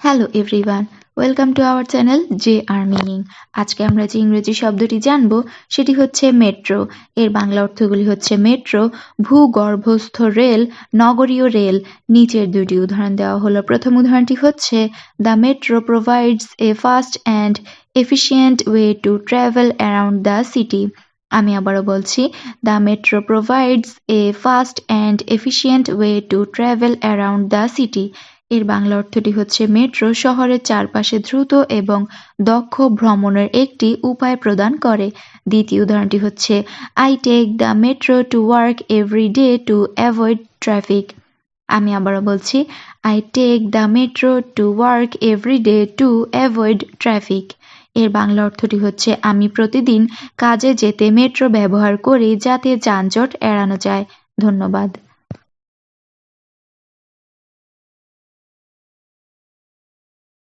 Hello everyone welcome to our channel J R meaning আজকে আমরা যে ইংরেজি শব্দটি জানব, সেটি হচ্ছে মেট্রো এর বাংলা অর্থগুলি হচ্ছে মেট্রো ভূগর্ভস্থ রেল, নগরীয় রেল। নিচের দুটি উদাহরণ দেওয়া হলো। প্রথম উদাহরণটি হচ্ছে the metro provides a fast and efficient way to travel around the city আমি আবারও বলছি the metro provides a fast and efficient way to travel around the city এর বাংলা অর্থটি হচ্ছে মেট্রো শহরের চারপাশে দ্রুত এবং দক্ষ ভ্রমণের একটি উপায় প্রদান করে। দ্বিতীয় উদাহরণটি হচ্ছে I take the metro to work every day to avoid traffic আমি আবারও বলছি I take the metro to work every day to avoid traffic এর বাংলা অর্থটি হচ্ছে, আমি প্রতিদিন কাজে যেতে মেট্রো ব্যবহার করি যাতে যানজট এড়ানো যায়। ধন্যবাদ।